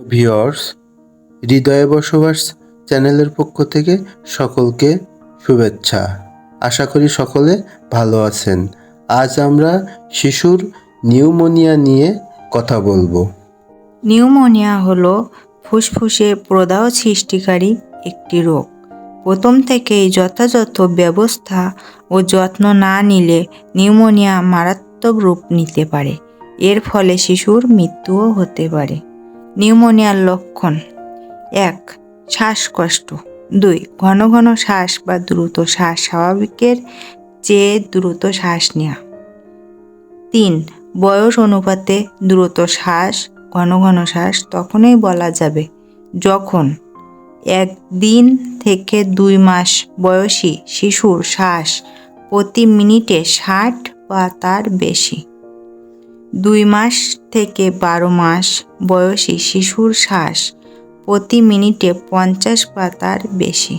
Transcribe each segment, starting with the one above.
Viewers হৃদয়ে বসবাস চ্যানেলের পক্ষ থেকে সকলকে শুভেচ্ছা। আশা করি সকলে ভালো আছেন। আজ আমরা শিশুর নিউমোনিয়া নিয়ে কথা বলব। নিউমোনিয়া হলো ফুসফুসে প্রদাহ সৃষ্টিকারী একটি রোগ। প্রথম থেকেই যথাযথ ব্যবস্থা ও যত্ন না নিলে নিউমোনিয়া মারাত্মক রূপ নিতে পারে। এর ফলে শিশুর মৃত্যুও হতে পারে। নিউমোনিয়ার লক্ষণ। এক, শ্বাসকষ্ট। দুই, ঘন ঘন শ্বাস বা দ্রুত শ্বাস স্বাভাবিকের চেয়ে দ্রুত শ্বাস নেওয়া। তিন, বয়স অনুপাতে দ্রুত শ্বাস, ঘন ঘন শ্বাস তখনই বলা যাবে যখন একদিন থেকে দুই মাস বয়সী শিশুর শ্বাস প্রতি মিনিটে ষাট বা তার বেশি। দুই মাস থেকে বারো মাস বয়সী শিশুর শ্বাস প্রতি মিনিটে পঞ্চাশ পাতার বেশি।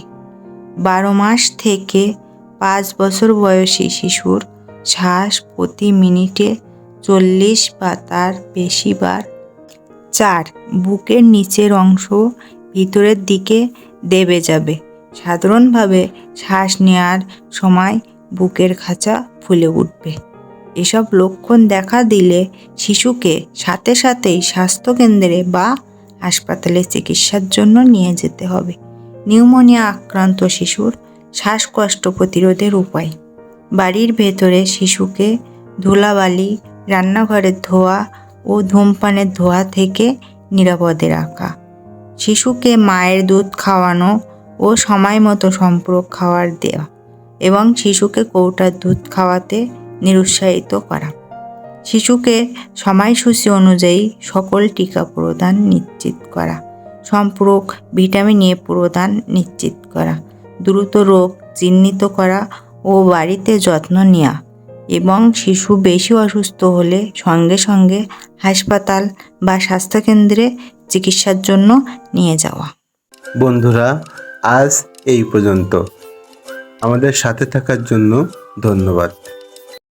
বারো মাস থেকে পাঁচ বছর বয়সী শিশুর শ্বাস প্রতি মিনিটে চল্লিশ পাতার বেশি বার। চার, বুকের নিচের অংশ ভিতরের দিকে দেবে যাবে। সাধারণভাবে শ্বাস নেওয়ার সময় বুকের খাঁচা ফুলে উঠবে। এসব লক্ষণ দেখা দিলে শিশুকে সাথে সাথেই স্বাস্থ্যকেন্দ্রে বা হাসপাতালে চিকিৎসার জন্য নিয়ে যেতে হবে। নিউমোনিয়া আক্রান্ত শিশুর শ্বাসকষ্ট প্রতিরোধের উপায়। বাড়ির ভেতরে শিশুকে ধুলাবালি রান্নাঘরের ধোয়া ও ধূমপানের ধোয়া থেকে নিরাপদে রাখা। শিশুকে মায়ের দুধ খাওয়ানো ও সময় মতো সম্পূরক খাবার দেওয়া এবং শিশুকে কৌটার দুধ খাওয়াতে নিরুৎসাহিত করা। শিশুকে সময়সূচি অনুযায়ী সকল টিকা প্রদান নিশ্চিত করা। সম্পূরক ভিটামিন এ প্রদান নিশ্চিত করা। দ্রুত রোগ চিহ্নিত করা ও বাড়িতে যত্ন নেওয়া এবং শিশু বেশি অসুস্থ হলে সঙ্গে সঙ্গে হাসপাতাল বা স্বাস্থ্যকেন্দ্রে চিকিৎসার জন্য নিয়ে যাওয়া। বন্ধুরা, আজ এই পর্যন্ত। আমাদের সাথে থাকার জন্য ধন্যবাদ।